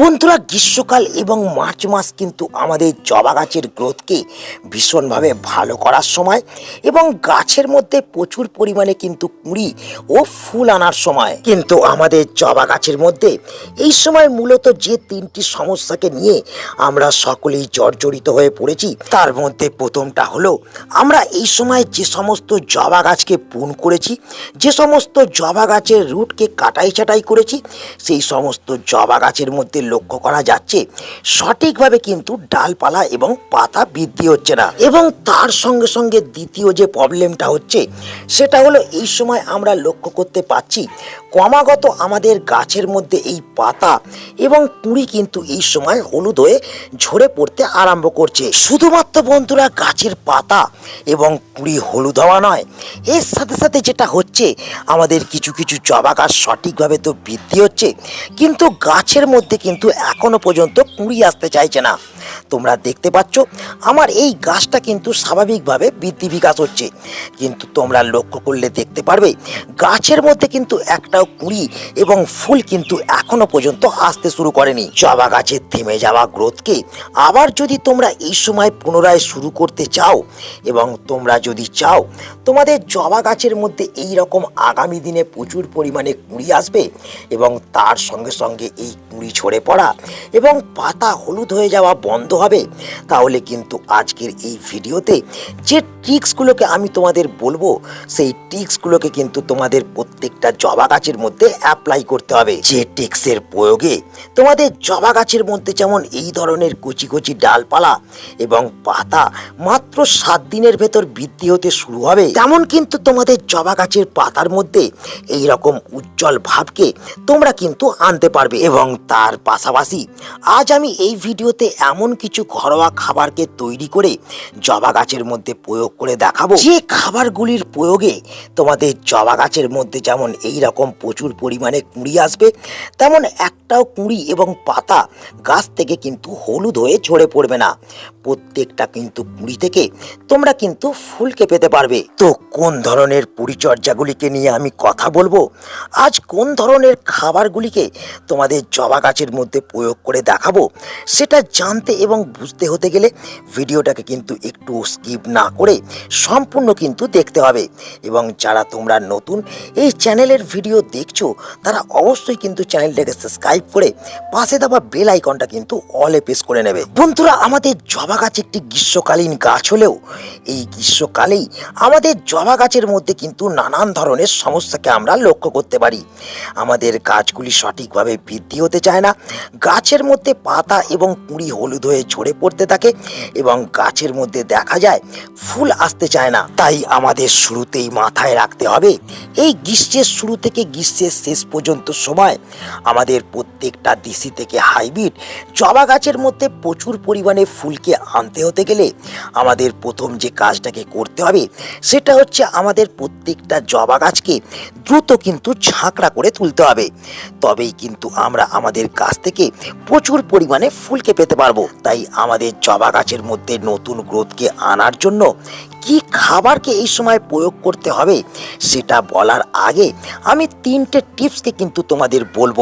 বন্ধুরা, গ্রীষ্মকাল এবং মার্চ মাস কিন্তু আমাদের জবা গাছের গ্রোথকে ভীষণভাবে ভালো করার সময় এবং গাছের মধ্যে প্রচুর পরিমাণে কিন্তু কুঁড়ি ও ফুল আনার সময়। কিন্তু আমাদের জবা গাছের মধ্যে এই সময় মূলত যে তিনটি সমস্যাকে নিয়ে আমরা সকলেই জর্জরিত হয়ে পড়েছি, তার মধ্যে প্রথমটা হলো, আমরা এই সময় যে সমস্ত জবা গাছকে পুন করেছি, যে সমস্ত জবা গাছের রুটকে কাটাই ছাটাই করেছি, সেই সমস্ত জবা গাছের মধ্যে লক্ষ্য করা যাচ্ছে, সঠিকভাবে কিন্তু ডালপালা এবং পাতা বৃদ্ধি হচ্ছে না। এবং তার সঙ্গে সঙ্গে দ্বিতীয় যে প্রবলেমটা হচ্ছে, সেটা হলো এই সময় আমরা লক্ষ্য করতে পাচ্ছি, ক্রমাগত আমাদের গাছের মধ্যে এই পাতা এবং কুঁড়ি কিন্তু এই সময় হলুদ হয়ে ঝরে পড়তে আরম্ভ করছে। শুধুমাত্র বন্ধুরা গাছের পাতা এবং কুঁড়ি হলুদ হওয়া নয়, এর সাথে সাথে যেটা হচ্ছে, আমাদের কিছু কিছু জবা গাছ সঠিকভাবে তো বৃদ্ধি হচ্ছে, কিন্তু গাছের মধ্যে কিন্তু এখনও পর্যন্ত কুঁড়ি আসতে চাইছে না। তোমরা দেখতে পাচ্ছ, আমার এই গাছটা কিন্তু স্বাভাবিকভাবে বৃদ্ধি বিকাশ হচ্ছে। কিন্তু তোমরা লক্ষ্য করলে দেখতে পারবে, গাছের মধ্যে কিন্তু একটাও কুঁড়ি এবং ফুল কিন্তু এখনও পর্যন্ত আসতে শুরু করেনি। জবা গাছের থেমে যাওয়া গ্রোথকে আবার যদি তোমরা এই সময় পুনরায় শুরু করতে চাও এবং তোমরা যদি চাও, তোমাদের জবা গাছের মধ্যে এই রকম আগামী দিনে প্রচুর পরিমাণে কুঁড়ি আসবে এবং তার সঙ্গে সঙ্গে এই কুঁড়ি ঝরে পড়া এবং পাতা হলুদ হয়ে যাওয়া বন্ধ হবে, তাহলে কিন্তু আজকের এই ভিডিওতে যে ট্রিক্সগুলোকে আমি তোমাদের বলব, সেই ট্রিক্সগুলোকে কিন্তু তোমাদের প্রত্যেকটা জবা গাছের মধ্যে অ্যাপ্লাই করতে হবে। যে ট্রিক্সের প্রয়োগে তোমাদের জবা গাছের মধ্যে যেমন এই ধরনের কচি কচি ডালপালা এবং পাতা মাত্র সাত দিনের ভেতর বৃদ্ধি হতে শুরু হবে, তেমন কিন্তু তোমাদের জবা গাছের পাতার মধ্যে এই রকম উজ্জ্বল ভাবকে তোমরা কিন্তু আনতে পারবে এবং তার পাশাপাশি আজ আমি এই ভিডিওতে এমন কিছু ঘরোয়া খাবারকে তৈরি করে জবা গাছের মধ্যে প্রয়োগ করে দেখাবো। যে খাবারগুলির প্রয়োগে তোমাদের জবা গাছের মধ্যে যেমন এই রকম প্রচুর পরিমাণে কুঁড়ি আসবে, তেমন একটাও কুঁড়ি এবং পাতা গাছ থেকে কিন্তু হলুদ হয়ে ঝরে পড়বে না। প্রত্যেকটা কিন্তু কুঁড়ি থেকে তোমরা কিন্তু ফুলকে পেতে পারবে। তো কোন ধরনের পরিচর্যাগুলিকে নিয়ে আমি কথা বলব? আজ কোন ধরনের খাবারগুলিকে তোমাদের জবা গাছের মধ্যে প্রয়োগ করে দেখাবো, সেটা জানতে এবং বুঝতে হতে গেলে ভিডিওটাকে কিন্তু একটু স্কিপ না করে সম্পূর্ণ কিন্তু দেখতে হবে। এবং যারা তোমরা নতুন এই চ্যানেলের ভিডিও দেখছ, তারা অবশ্যই কিন্তু চ্যানেলটাকে সাবস্ক্রাইব করে পাশে দেওয়া বেল আইকনটা কিন্তু অলে প্রেস করে নেবে। বন্ধুরা, আমাদের জবা গাছ একটি গ্রীষ্মকালীন গাছ হলেও, এই গ্রীষ্মকালেই আমাদের জবা গাছের মধ্যে কিন্তু নানান ধরনের সমস্যাকে আমরা লক্ষ্য করতে পারি। আমাদের গাছগুলি সঠিকভাবে বৃদ্ধি হতে চায় না গাছের মধ্যে পাতা এবং কুঁড়ি হলুদ হয়ে ঝরে পড়তে থাকে এবং গাছের মধ্যে দেখা যায় ফুল আসতে চায় না। তাই আমাদের শুরুতেই মাথায় রাখতে হবে, এই গ্রীষ্মের শুরু থেকে গ্রীষ্মের শেষ পর্যন্ত সময় আমাদের প্রত্যেকটা দিশি থেকে হাইব্রিড জবা গাছের মধ্যে প্রচুর পরিমাণে ফুলকে আনতে হতে গেলে আমাদের প্রথম যে কাজটাকে করতে হবে সেটা হচ্ছে আমাদের প্রত্যেকটা জবা গাছকে দ্রুত কিন্তু ঝাঁকড়া করে তুলতে হবে। তবেই কিন্তু আমরা আমাদের গাছ থেকে প্রচুর পরিমাণে ফুলকে পেতে পারব। তাই আমাদের জবা গাছের মধ্যে নতুন গ্রোথকে আনার জন্য কি খাবারকে এই সময় প্রয়োগ করতে হবে সেটা বলার আগে আমি তিনটে টিপসকে কিন্তু তোমাদের বলব।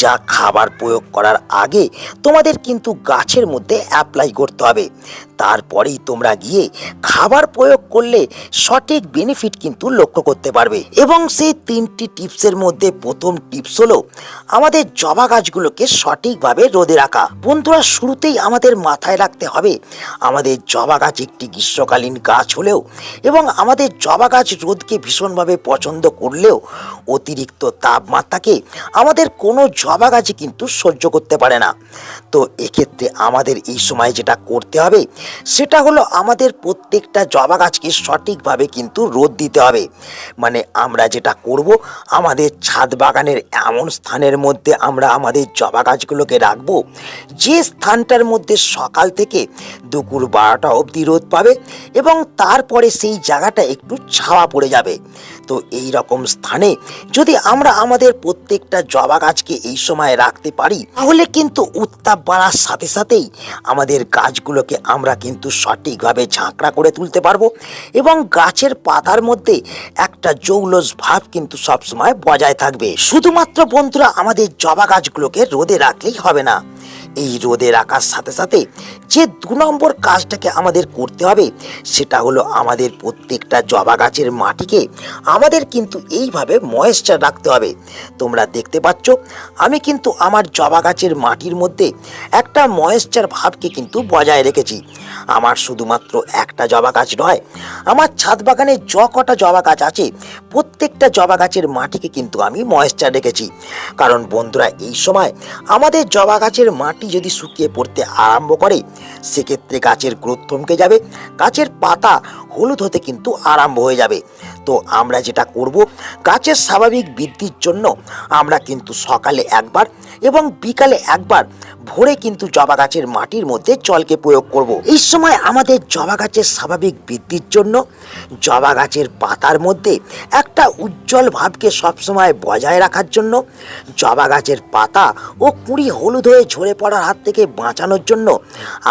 যা খাবার প্রয়োগ করার আগে তোমাদের কিন্তু গাছের মধ্যে অ্যাপ্লাই করতে হবে। তারপরেই তোমরা গিয়ে খাবার প্রয়োগ করলে সঠিক বেনিফিট কিন্তু লক্ষ্য করতে পারবে। এবং সেই তিনটি টিপসের মধ্যে প্রথম টিপস হলো, আমাদের জবা গাছগুলোকে সঠিকভাবে রোদে রাখা। বন্ধুরা, শুরুতেই আমাদের মাথায় রাখতে হবে, আমাদের জবা গাছ একটি গ্রীষ্মকালীন গাছ হলেও এবং আমাদের জবা গাছ রোদকে ভীষণভাবে পছন্দ করলেও অতিরিক্ত তাপমাত্রাকে আমাদের কোনো জবা গাছই কিন্তু সহ্য করতে পারে না। তো এক্ষেত্রে আমাদের এই সময় যেটা করতে হবে, সেটা হলো আমাদের প্রত্যেকটা জবা গাছকে সঠিকভাবে কিন্তু রোদ দিতে হবে। মানে আমরা যেটা করব, আমাদের ছাদ বাগানের এমন স্থানের মধ্যে আমরা আমাদের জবা গাছগুলোকে রাখব। যে স্থানটার মধ্যে সকাল থেকে দুপুর বারোটা অবধি রোদ পাবে এবং তারপরে সেই জায়গাটা একটু ছাওয়া পড়ে যাবে। তো এই রকম স্থানে যদি আমরা আমাদের প্রত্যেকটা জবা গাছকে এই সময় রাখতে পারি, তাহলে কিন্তু উত্তাপ বাড়ার সাথে সাথেই আমাদের গাছগুলোকে আমরা কিন্তু সঠিকভাবে ঝাঁকড়া করে তুলতে পারব এবং গাছের পাতার মধ্যে একটা জৌলস ভাব কিন্তু সবসময় বজায় থাকবে। শুধুমাত্র বন্ধুরা, আমাদের জবা গাছগুলোকে রোদে রাখলেই হবে না। এই রোদে রাখার সাথে সাথে যে দু নম্বর কাজটাকে আমাদের করতে হবে, সেটা হলো আমাদের প্রত্যেকটা জবা গাছের মাটিকে আমাদের কিন্তু এইভাবে ময়েশ্চার রাখতে হবে। তোমরা দেখতে পাচ্ছ, আমি কিন্তু আমার জবা গাছের মাটির মধ্যে একটা ময়েশ্চার ভাবকে কিন্তু বজায় রেখেছি। আমার শুধুমাত্র একটা জবা গাছ নয়, আমার ছাদ বাগানে য কটা জবা গাছ আছে, প্রত্যেকটা জবা গাছের মাটিকে কিন্তু আমি ময়েশ্চার রেখেছি। কারণ বন্ধুরা, এই সময় আমাদের জবা গাছের মাটি যদি শুকিয়ে পড়তে আরম্ভ করে সেক্ষেত্রে গাছের গ্রোথ থমকে যাবে। গাছের পাতা হলুদ হতে কিন্তু আরম্ভ হয়ে যাবে। তো আমরা যেটা করব, গাছের স্বাভাবিক বৃদ্ধির জন্য আমরা কিন্তু সকালে একবার এবং বিকালে একবার ভোরে কিন্তু জবা গাছের মাটির মধ্যে জলকে প্রয়োগ করব। এই সময় আমাদের জবা গাছের স্বাভাবিক বৃদ্ধির জন্য জবা গাছের পাতার মধ্যে একটা উজ্জ্বল ভাবকে সবসময় বজায় রাখার জন্য, জবা গাছের পাতা ও কুড়ি হলুদ হয়ে ঝরে পড়ার হাত থেকে বাঁচানোর জন্য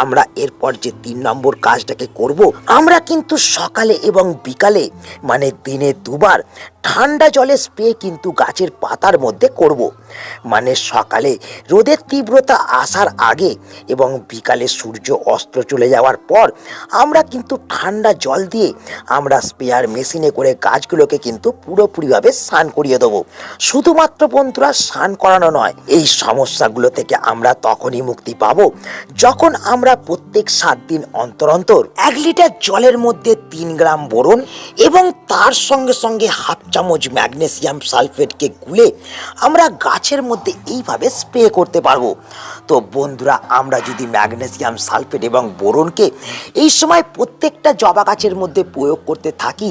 আমরা এরপর যে তিন নম্বর কাজটাকে করব, আমরা কিন্তু সকালে এবং বিকালে মানে দিনে দুবার ঠান্ডা জলে স্প্রে কিন্তু গাছের পাতার মধ্যে করব। মানে সকালে রোদের তীব্রতা আসার আগে এবং বিকালে সূর্য অস্ত চলে যাওয়ার পর আমরা কিন্তু ঠান্ডা জল দিয়ে আমরা স্প্রেয়ার মেশিনে করে গাছগুলোকে কিন্তু পুরোপুরিভাবে স্নান করিয়ে দেবো। শুধুমাত্র বন্ধুরা স্নান করানো নয়, এই সমস্যাগুলো থেকে আমরা তখনই মুক্তি পাবো যখন আমরা প্রত্যেক সাত দিন অন্তর অন্তর এক লিটার জলের মধ্যে তিন গ্রাম বোরন এবং তার সঙ্গে সঙ্গে হাফ চামচ ম্যাগনেসিয়াম সালফেটকে গুলে আমরা গাছের মধ্যে এইভাবে স্প্রে করতে পারব। তো বন্ধুরা, আমরা যদি ম্যাগনেসিয়াম সালফেট এবং বোরনকে এই সময় প্রত্যেকটা জবা গাছের মধ্যে প্রয়োগ করতে থাকি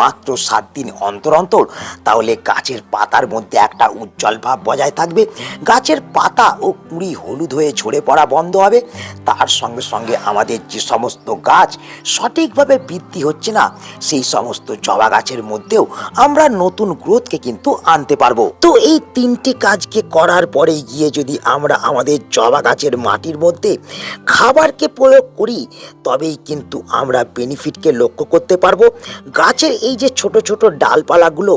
মাত্র সাত দিন অন্তর অন্তর, তাহলে গাছের পাতার মধ্যে একটা উজ্জ্বল ভাব বজায় থাকবে। গাছের পাতা ও কুড়ি হলুদ হয়ে ঝরে পড়া বন্ধ হবে। তার সঙ্গে সঙ্গে আমাদের যে সমস্ত গাছ সঠিকভাবে বৃদ্ধি হচ্ছে না, সেই সমস্ত জবা গাছের মধ্যেও আমরা নতুন গ্রোথকে কিন্তু আনতে পারব। তো এই তিনটে কাজকে করার পরে গিয়ে যদি আমরা আমাদের জবা গাছের মাটির মধ্যে খাবারকে প্রয়োগ করি, তবেই কিন্তু আমরা বেনিফিটকে লক্ষ্য করতে পারব। গাছের এই যে ছোট ছোট ডালপালাগুলো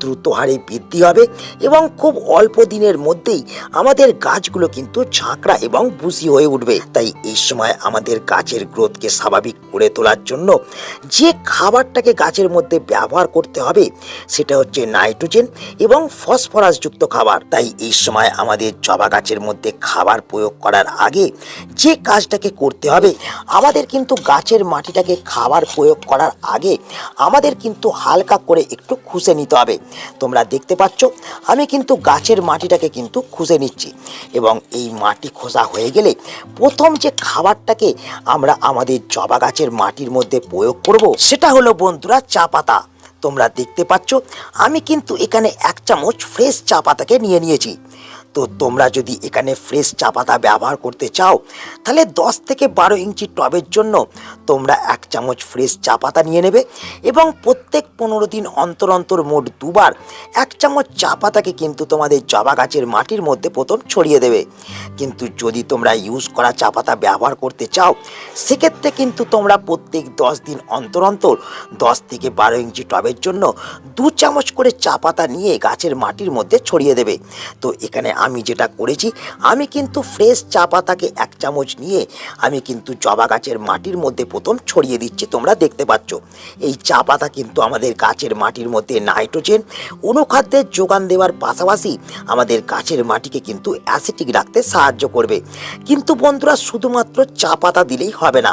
দ্রুত হারে বৃদ্ধি হবে এবং খুব অল্প দিনের মধ্যেই আমাদের গাছগুলো কিন্তু ঝাঁকড়া এবং বুসি হয়ে উঠবে। তাই এই সময় আমাদের গাছের গ্রোথকে স্বাভাবিক করে তোলার জন্য যে খাবারটাকে গাছের মধ্যে ব্যবহার করতে হবে, সেটা হচ্ছে নাইট্রোজেন এবং ফসফরাসযুক্ত খাবার। তাই এই সময় আমাদের জবা গাছের মধ্যে খাবার প্রয়োগ করার আগে যে কাজটাকে করতে হবে, আমাদের কিন্তু গাছের মাটিটাকে খাবার প্রয়োগ করার আগে আমাদের কিন্তু হালকা করে একটু খুশে নিতে হবে। তোমরা দেখতে পাচ্ছ, আমি কিন্তু গাছের মাটিটাকে কিন্তু খুশে নিচ্ছি এবং এই মাটি খোসা হয়ে গেলে প্রথম যে খাবারটাকে আমরা আমাদের জবা গাছের মাটির মধ্যে প্রয়োগ করব, সেটা হলো বন্ধুরা চা পাতা। তোমরা দেখতে পাচ্ছ, আমি কিন্তু এখানে এক চামচ ফ্রেশ চা পাতাকে নিয়ে নিয়েছি। তো তোমরা যদি এখানে ফ্রেশ চা পাতা ব্যবহার করতে চাও, তাহলে দশ থেকে বারো ইঞ্চি টবের জন্য তোমরা এক চামচ ফ্রেশ চা পাতা নিয়ে নেবে এবং প্রত্যেক পনেরো দিন অন্তর অন্তর মোট দুবার এক চামচ চা পাতাকে কিন্তু তোমাদের জবা গাছের মাটির মধ্যে প্রথম ছড়িয়ে দেবে। কিন্তু যদি তোমরা ইউজ করা চা পাতা ব্যবহার করতে চাও, সেক্ষেত্রে কিন্তু তোমরা প্রত্যেক দশ দিন অন্তর অন্তর দশ থেকে বারো ইঞ্চি টবের জন্য দু চামচ করে চা পাতা নিয়ে গাছের মাটির মধ্যে ছড়িয়ে দেবে। তো এখানে আমি যেটা করেছি, আমি কিন্তু ফ্রেশ চা পাতাকে এক চামচ নিয়ে আমি কিন্তু জবা গাছের মাটির মধ্যে প্রথম ছড়িয়ে দিচ্ছি, তোমরা দেখতে পাচ্ছ। এই চা পাতা কিন্তু আমাদের গাছের মাটির মধ্যে নাইট্রোজেন অনুখাদ্যের যোগান দেওয়ার পাশাপাশি আমাদের গাছের মাটিকে কিন্তু অ্যাসিটিক রাখতে সাহায্য করবে। কিন্তু বন্ধুরা, শুধুমাত্র চা পাতা দিলেই হবে না।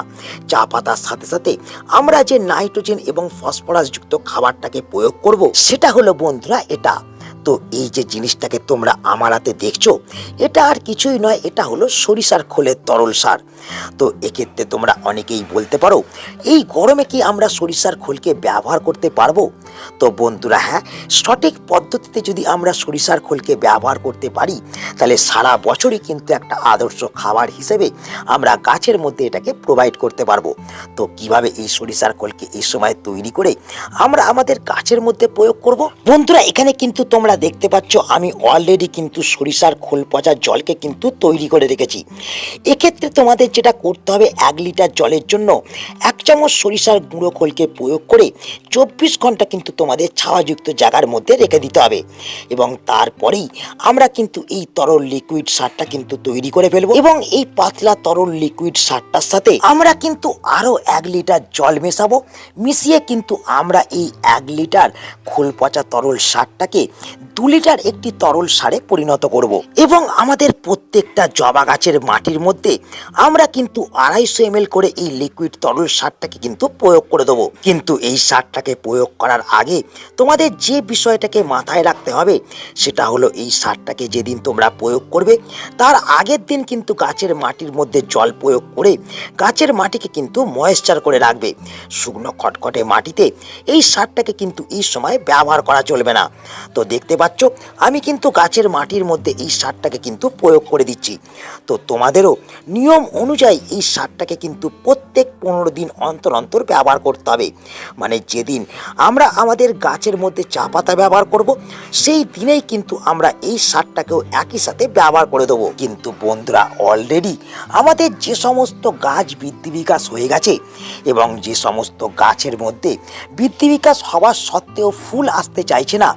চা পাতার সাথে সাথে আমরা যে নাইট্রোজেন এবং ফসফরাসযুক্ত খাবারটাকে প্রয়োগ করব, সেটা হলো বন্ধুরা, এটা। তো এই যে জিনিসটাকে তোমরা আমার হাতে দেখছ, এটা আর কিছুই নয়, এটা হলো সরিষার খোলের তরল সার। তো এক্ষেত্রে তোমরা অনেকেই বলতে পারো, এই গরমে কি আমরা সরিষার খোলকে ব্যবহার করতে পারব? তো বন্ধুরা হ্যাঁ সঠিক পদ্ধতিতে যদি আমরা সরিষার খোলকে ব্যবহার করতে পারি, তাহলে সারা বছরই কিন্তু একটা আদর্শ খাবার হিসেবে আমরা গাছের মধ্যে এটাকে প্রোভাইড করতে পারব। তো কীভাবে এই সরিষার খোলকে এই সময় তৈরি করে আমরা আমাদের গাছের মধ্যে প্রয়োগ করব? বন্ধুরা, এখানে কিন্তু তোমরা দেখতে পাচ্ছ, আমি অলরেডি কিন্তু সরিষার খোল পচা জলকে কিন্তু তৈরি করে রেখেছি। এক্ষেত্রে তোমাদের যেটা করতে হবে, এক লিটার জলের জন্য এক চামচ সরিষার গুঁড়ো খোলকে প্রয়োগ করে চব্বিশ ঘণ্টা কিন্তু তোমাদের ছাওয়াযুক্ত জায়গার মধ্যে রেখে দিতে হবে। এবং তারপরেই আমরা কিন্তু এই তরল লিকুইড সারটা কিন্তু তৈরি করে ফেলব। এবং এই পাতলা তরল লিকুইড সারটার সাথে আমরা কিন্তু আরও এক লিটার জল মেশাবো। মিশিয়ে কিন্তু আমরা এই এক লিটার খোল পচা তরল সারটাকে দু লিটার একটি তরল সারে পরিণত করব এবং আমাদের প্রত্যেকটা জবা গাছের মাটির মধ্যে আমরা কিন্তু আড়াইশো এম করে এই লিকুইড তরল সারটাকে কিন্তু প্রয়োগ করে দেবো। কিন্তু এই সারটাকে প্রয়োগ করার আগে তোমাদের যে বিষয়টাকে মাথায় রাখতে হবে সেটা হলো এই সারটাকে যেদিন তোমরা প্রয়োগ করবে, তার আগের দিন কিন্তু গাছের মাটির মধ্যে জল প্রয়োগ করে গাছের মাটিকে কিন্তু ময়েশ্চার করে রাখবে। শুকনো খটখটে মাটিতে এই সারটাকে কিন্তু এই সময় ব্যবহার করা চলবে না। তো দেখতে পাচ্ছ, আমি কিন্তু গাছের মাটির মধ্যে এই সারটাকে কিন্তু প্রয়োগ করে দিচ্ছি। তো তোমাদেরও নিয়ম অনুযায়ী এই সারটাকে কিন্তু প্রত্যেক পনেরো দিন অন্তর অন্তর ব্যবহার করতে হবে। মানে যেদিন আমরা আমাদের গাছের মধ্যে চা পাতা ব্যবহার করব, সেই দিনেই কিন্তু আমরা এই সারটাকেও একই সাথে ব্যবহার করে দেবো। কিন্তু বন্ধুরা অলরেডি আমাদের যে সমস্ত গাছ বৃদ্ধি বিকাশ হয়ে গেছে এবং যে সমস্ত গাছের মধ্যে বৃদ্ধি বিকাশ হওয়ার সত্ত্বেও ফুল আসতে চাইছে না,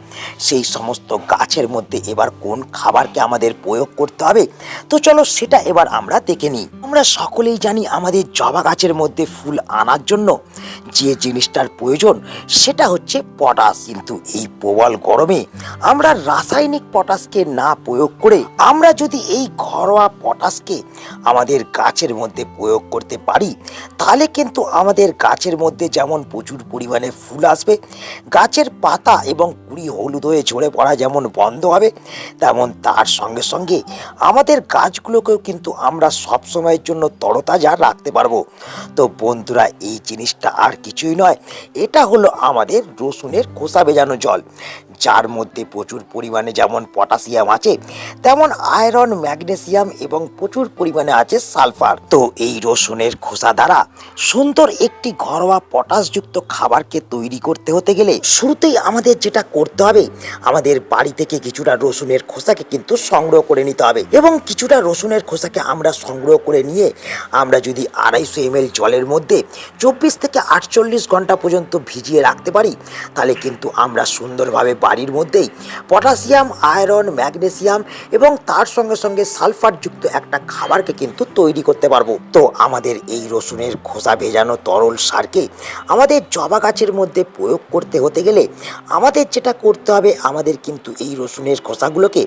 সেই সমস্ত গাছের মধ্যে এবার কোন খাবারকে আমাদের প্রয়োগ করতে হবে? তো চলো সেটা এবার আমরা দেখে নিই। আমরা সকলেই জানি আমাদের জবা গাছের মধ্যে ফুল আনার জন্য যে জিনিসটার প্রয়োজন, সেটা হচ্ছে পটাশ। কিন্তু এই প্রবল গরমে আমরা রাসায়নিক পটাশকে না প্রয়োগ করে আমরা যদি এই ঘরোয়া পটাশকে আমাদের গাছের মধ্যে প্রয়োগ করতে পারি, তাহলে কিন্তু আমাদের গাছের মধ্যে যেমন প্রচুর পরিমাণে ফুল আসবে, গাছের পাতা এবং কুড়ি হলুদ হয়ে ঝরে পড়া যেমন বন্ধ হবে, তেমন তার সঙ্গে সঙ্গে আমাদের গাছগুলোকেও কিন্তু আমরা সব সময়ের জন্য তরতাজা রাখতে পারব। তো বন্ধুরা, এই জিনিসটা আর কিছুই নয়। এটা হলো আমাদের রসুনের খোসা ভেজানো জল। যার মধ্যে প্রচুর পরিমাণে যেমন পটাশিয়াম আছে, তেমন আয়রন, ম্যাগনেসিয়াম এবং প্রচুর পরিমাণে আছে সালফার। তো এই রসুনের খোসা দ্বারা সুন্দর একটি ঘরোয়া পটাশযুক্ত খাবারকে তৈরি করতে হতে গেলে শুরুতেই আমাদের যেটা করতে হবে, আমাদের বাড়ি থেকে কিছুটা রসুনের খোসাকে কিন্তু সংগ্রহ করে নিতে হবে এবং কিছুটা রসুনের খোসাকে আমরা সংগ্রহ করে নিয়ে আমরা যদি আড়াইশো এম জলের মধ্যে চব্বিশ থেকে আটচল্লিশ ঘণ্টা পর্যন্ত ভিজিয়ে রাখতে পারি, তাহলে কিন্তু আমরা সুন্দরভাবে বাড়ির মধ্যেই পটাশিয়াম, আয়রন, ম্যাগনেসিয়াম এবং তার সঙ্গে সঙ্গে সালফারযুক্ত একটা খাবারকে কিন্তু তৈরি করতে পারব। তো আমাদের এই রসুনের খোসা ভেজানো তরল সারকে আমাদের জবা গাছের মধ্যে প্রয়োগ করতে হতে গেলে আমাদের যেটা করতে হবে, আমাদের কিন্তু এই রসুনের খোসাগুলোকে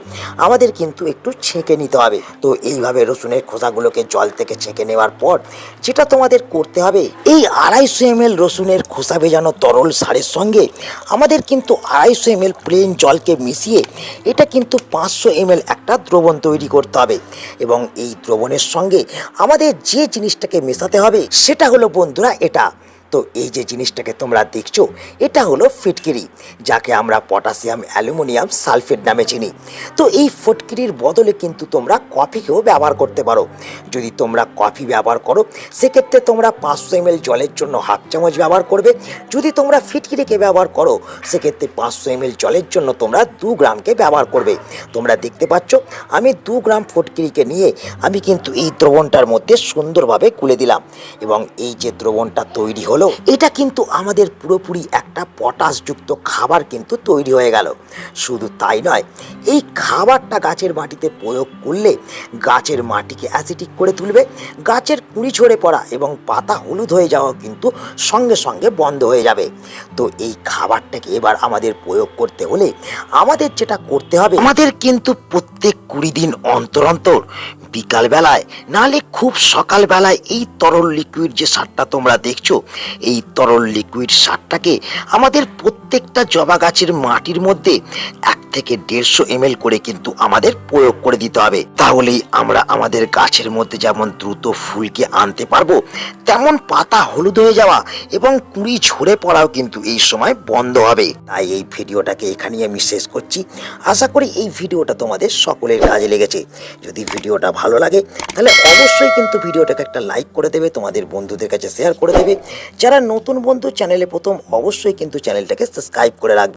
আমাদের কিন্তু একটু ছেঁকে নিতে হবে। তো এইভাবে রসুনের খোসাগুলোকে জল থেকে ছেঁকে নেওয়ার পর যেটা তোমাদের করতে হবে, এই আড়াইশো এম রসুনের খোসা ভেজানো তরল সারের সঙ্গে আমাদের কিন্তু আড়াইশো এম প্লেন জলকে মিশিয়ে এটা কিন্তু পাঁচশো এম একটা দ্রবণ তৈরি করতে হবে। এবং এই দ্রবণের সঙ্গে আমাদের যে জিনিসটাকে মেশাতে হবে সেটা হলো বন্ধুরা এটা। তো এই যে জিনিসটাকে তোমরা দেখছ, এটা হলো ফিটকিরি, যাকে আমরা পটাশিয়াম অ্যালুমিনিয়াম সালফেট নামে চিনি। তো এই ফটকিরির বদলে কিন্তু তোমরা কফিকেও ব্যবহার করতে পারো। যদি তোমরা কফি ব্যবহার করো, সেক্ষেত্রে তোমরা পাঁচশো এম জলের জন্য হাফ চামচ ব্যবহার করবে। যদি তোমরা ফিটকিরিকে ব্যবহার করো, সেক্ষেত্রে পাঁচশো এম জলের জন্য তোমরা দু গ্রামকে ব্যবহার করবে। তোমরা দেখতে পাচ্ছ, আমি দু গ্রাম ফটকিরিকে নিয়ে আমি কিন্তু এই দ্রবণটার মধ্যে সুন্দরভাবে কুলে দিলাম। এবং এই যে দ্রবণটা তৈরি হলো এটা কিন্তু আমাদের পুরোপুরি একটা পটাশযুক্ত খাবার কিন্তু তৈরি হয়ে গেল। শুধু তাই নয়, এই খাবারটা গাছের মাটিতে প্রয়োগ করলে গাছের মাটিকে অ্যাসিডিক করে তুলবে, গাছের কুড়ি ঝরে পড়া এবং পাতা হলুদ হয়ে যাওয়া কিন্তু সঙ্গে সঙ্গে বন্ধ হয়ে যাবে। তো এই খাবারটাকে এবার আমাদের প্রয়োগ করতে হলে আমাদের যেটা করতে হবে, আমাদের কিন্তু প্রত্যেক কুড়ি দিন অন্তর অন্তর বিকাল বেলায় নালে খুব সকাল বেলায় এই তরল লিকুইড যে সারটা তোমরা দেখছ, এই তরল লিকুইড সারটাকে আমাদের প্রত্যেকটা জবা গাছের মাটির মধ্যে এক থেকে দেড়শো এম করে কিন্তু আমাদের প্রয়োগ করে দিতে হবে। তাহলেই আমরা আমাদের গাছের মধ্যে যেমন দ্রুত ফুলকে আনতে পারব, তেমন পাতা হলুদ হয়ে যাওয়া এবং কুড়ি ঝরে পড়াও কিন্তু এই সময় বন্ধ হবে। তাই এই ভিডিওটাকে এখানেই আমি শেষ করছি। আশা করি এই ভিডিওটা তোমাদের সকলের কাজে লেগেছে। যদি ভিডিওটা ভালো লাগে, তাহলে অবশ্যই কিন্তু ভিডিওটাকে একটা লাইক করে দেবে, তোমাদের বন্ধুদের কাছে শেয়ার করে দেবে। যারা নতুন বন্ধু চ্যানেলে প্রথম, অবশ্যই কিন্তু চ্যানেলটাকে সাবস্ক্রাইব করে রাখবে।